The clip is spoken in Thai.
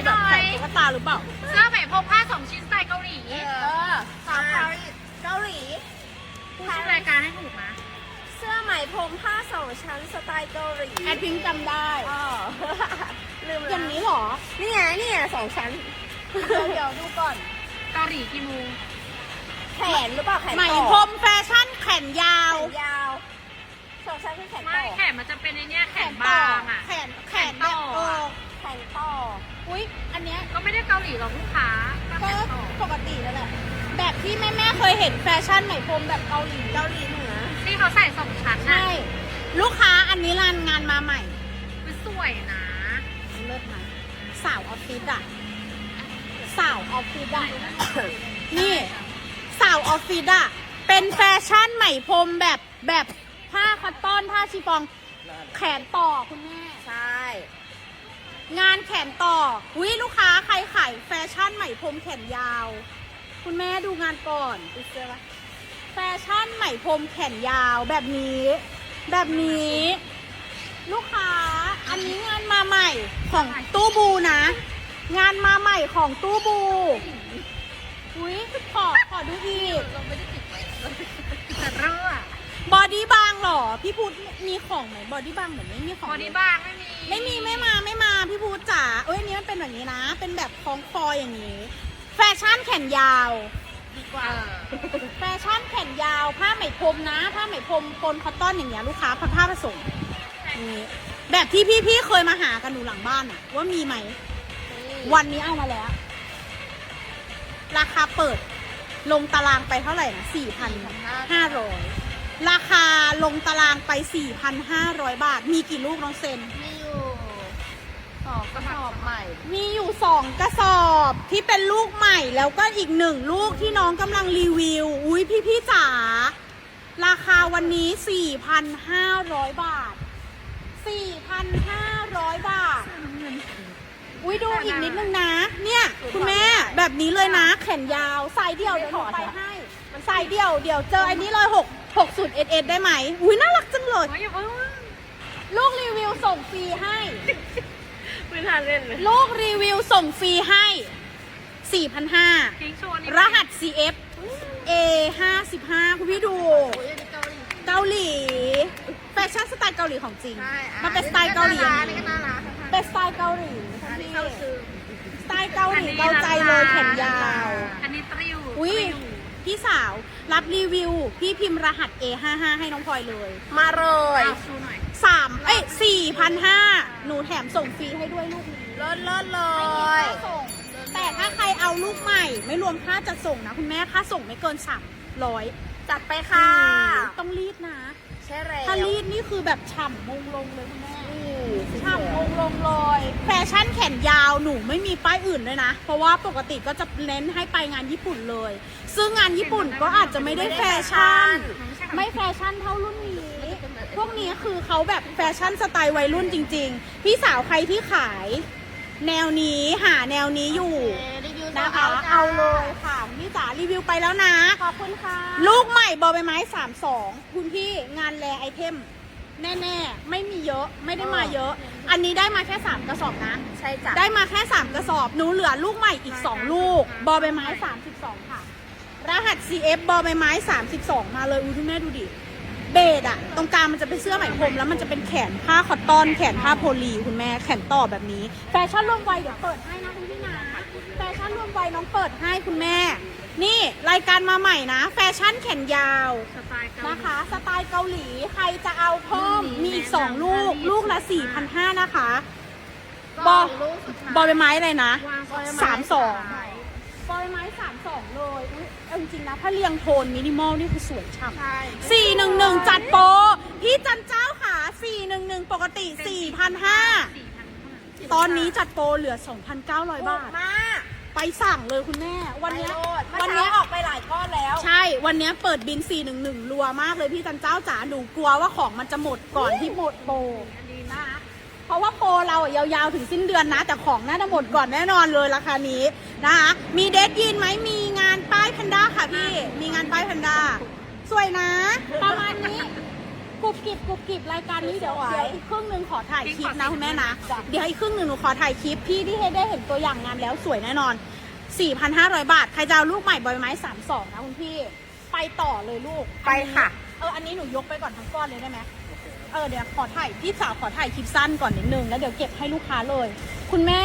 ให้หน่อยตุ๊กตาหรือเปล่า เสื้อไหมพรมผ้าสองชิ้นสไตล์เกาหลี เออสาวปารีสเกาหลีพูดชื่อรายการให้ถูกนะเสื้อไหมพรมผ้าสองชั้นสไตล์เกาหลีแอดพิงค์จำได้อ๋อลืมอแล้ย่าวงนี้เหรอ นี่ไงนี่ไงสองชั้นเดี๋ยวเดี๋ยวดูก่อน เกาหลีกี่โมงแขนหรือเปล่าแขนไหมต่อพรมแฟชั่นแขนยาวแขนยาวสองชั้นคือแขนไม่ต่อแขนมันจะเป็นในเนี้ยแขนต่บางอะ แขนแขนต่อเออแขน ไม่ได้เกาหลีหรอกลูกค้าก็แขก็นต่อปกติแล้วแหละ แบบที่แม่แม่ๆเคยเห็นแฟชั่นไหมพรมแบบเกาหลีเกาหลีเหนือที่เขาใส่สองชั้นน่ะใช่ ลูกค้าอันนี้รานงานมาใหม่มันสวยนะเลิศนะสาวออฟฟิศอะสาวออฟฟิศอะนี่ สาวออฟฟิศอะเป็นแฟชั่นใหม่พรมแบบแบบผ้าคัตตอนผ้าชีฟอง แขนต่อคุณแม่ใช่ งานแขนต่อวิลูกค้าใครขายแฟชั่นใหม่พรมแขนยาว คุณแม่ดูงานก่อนดูเสื้อปะแฟชั่นใหม่พรมแขนยาวแบบนี้ แบบนี้ ลูกค้า อันนี้งานมาใหม่ของตู้บูนะ งานมาใหม่ของตู้บู อุ้ยขอขอดูอีกแต่เรื่อบอดี้บางเหรอ พี่พูดมีของไหมบอดี้บางเหมือนไม่มีของบอเลยดี้บางไม่มี ไม่มีไม่มาไม่มาพี่พูดจ๋า องคออย่างนี้ แฟชั่นแขนยาวดีกว่าแฟชั่นแขนยาวผ้าไหมพรมนะผ้าไหมพรมปนคอตตอนอย่างเงี้ยลูกค้าผ้าผ้าผสมนี่แบบที่พี่ๆเคยมาหากันหนูหลังบ้านอะว่ามีไหม วันนี้เอามาแล้ว ราคาเปิดลงตารางไปเท่าไหร่นะสี่พันห้าร้อยราคาลงตารางไปสี่พันห้าร้อยบาท มีกี่ลูกน้องเซนมีอยู่สองกระสอบให มีอยู่สองกระสอบที่เป็นลูกใหม่แล้วก็อีกหนึ่งลูกที่น้องกำลังรีวิว อุ้ยพี่พี่จ๋าราคาวันนี้ 4,500 บาท 4,500 บาท อุ้ยดูอีกนิดนึงนะ เนี่ย คุณแม่แบบนี้เลยนะ แขนยาวสายเดี่ยวเดี๋ยวหนูไปให้สายเดี่ยวเดี๋ยวเจออันนี้เลย6 60เอ็ดได้ไหม อุ้ยน่ารักจังเลย ลูกรีวิวส่งฟรีให้ ไม่ทันเล่นเลยลูกรีวิวส่งฟรีให้ 4,500 ทิ้งโชว์นี่รหัส CF A 5 5คุณพี่ดูเกาหลี แฟชั่นสไตล์เกาหลีของจริง ใช่มันเป็นสไตล์เกาหลี อันนี้ก็น่ารักเป็นสไตล์เกาหลีอันนี้เข้าซื้อ สไตล์เกาหลีเกาใจเลยแขนยาว อันนี้ตริว อุ้ย ตริว พี่สาว รับรีวิว พี่พิมพ์รหัส A 5 5 ให้น้องพลอยเลยมาเลยเอาชูหน่อยสามเอ้ยสี่พันห้าหนูแถมส่งฟรีให้ด้วยลูกนี้เลิศเลิศเลไม่มีย ค่าส่งแต่ถ้าใครเอาลูกใหม่ ไม่รวมค่าจัดส่งนะ คุณแม่ค่าส่งไม่เกินสามร้อย จัดไปค่ะ ต้องรีดนะ ใช่แล้วถ้ารีดนี่คือแบบฉ่ำมงลงเลยคุณแม่นี่ฉ่ำมงลงเลยแฟชั่นแขนยาวหนูไม่มีป้ายอื่นด้วยนะ เพราะว่าปกติก็จะเน้นให้ไปงานญี่ปุ่นเลย ซึ่งงานญี่ปุ่นก็อาจจะไม่ได้แฟชั่น ไม่แฟชั่นเท่ารุ่นนี้ พวกนี้คือเขาแบบแฟชั่นสไตล์วัยรุ่นจริง ๆ พี่สาวใครที่ขาย แนวนี้หาแนวนี้อยู่รีวิว นะคะจ้เอาเลยค่ะพี่จ๋ารีวิวไปแล้วนะ ขอบคุณค่ะ ลูกใหม่บอใบไม้32คุณพี่งานแรไอเทม แน่ๆ ไม่มีเยอะไม่ได้มาเยอะ อันนี้ได้มาแค่ 3 กระสอบนะ ใช่จ้ะได้มาแค่ 3 กระสอบหนูเหลือลูกใหม่อีก 2 ลูก บอใบไม้ 32 ค่ะ รหัส CF บอใบไม้ 32 มาเลยอุ้ยคุณแม่ดูดิเบสอะตรงกลางมันจะเป็นเสื้อไหมพรมแล้วมันจะเป็นแขนผ้าคอตตอน แขนผ้าโพลีคุณแม่แขนต่อแบบนี้ แฟชั่นรวมวัยเดี๋ยวเปิดให้นะคุณพี่นะแฟชั่นรวมวัยน้องเปิดให้คุณแม่ นี่รายการมาใหม่นะ แฟชั่นแขนยาว สไตล์เกาหลี นะคะ สไตล์เกาหลีใครจะเอาเพิ่ม มีอีก 2 ลูก ลูกละ 4,500 นะคะ บอลูกสุดท้ายบอใบไม้อะไรนะ วางบอใบไม้สามสองใช่บอใบไม้สามสองเลยอุ๊ยเอาจริงๆนะ ถ้าเรียงโทนมินิมอลนี่คือสวยฉ่ำ ใช่ สี่หนึ่งหนึ่งจัดโปรพี่จันเจ้าค่ะสี่หนึ่งหนึ่งปกติสี่พันห้าสี่พันเท่านั้นตอนนี้จัดโปรเหลือสองพันเก้าร้อยบาทมาก ไปสั่งเลยคุณแม่ วันเนี้ยวัวันนนี้เนี้ยออกไปหลายก้อนแล้วใช่ วันเนี้ยเปิดบิน 411 รัวมากเลยพี่จันเจ้าจ๋าหนูกลัวว่าของมันจะหมดก่อนที่หมดโปรนะคะเพราะว่าโปรเราอะยาวๆถึงสิ้นเดือนนะ แต่ของน่าจะหมดก่อนแน่นอนเลยราคานี้นะคะมีเดทยีนไหมมีงานป้ายแพนด้าค่ะพี่ มีงานป้ายแพนด้าสวยนะ ประมาณนี้ กรุบกริบกรุบกริบรายการนี้เดี๋ยวสวยเดี๋ยวอีกครึ่งหนึ่งขอถ่ายคลิปขอนะสิบคุณแม่นะจ้ะเดี๋ยวอีกครึ่งหนึ่งหนูขอถ่ายคลิปพี่ที่ให้ได้เห็นตัวอย่างงานแล้วสวยแน่นอน 4,500 บาท ใครจะเอาลูกใหม่บอยไม้ 32 นะคุณพี่ ไปต่อเลยลูกไปค่ะ เอออันนี้หนูยกไปก่อนทั้งก้อนเลยได้ไหมเออเดี๋ยวขอถ่ายพี่สาวขอถ่ายคลิปสั้นก่อนนิดนึงแล้วเดี๋ยวเก็บให้ลูกค้าเลย คุณแม่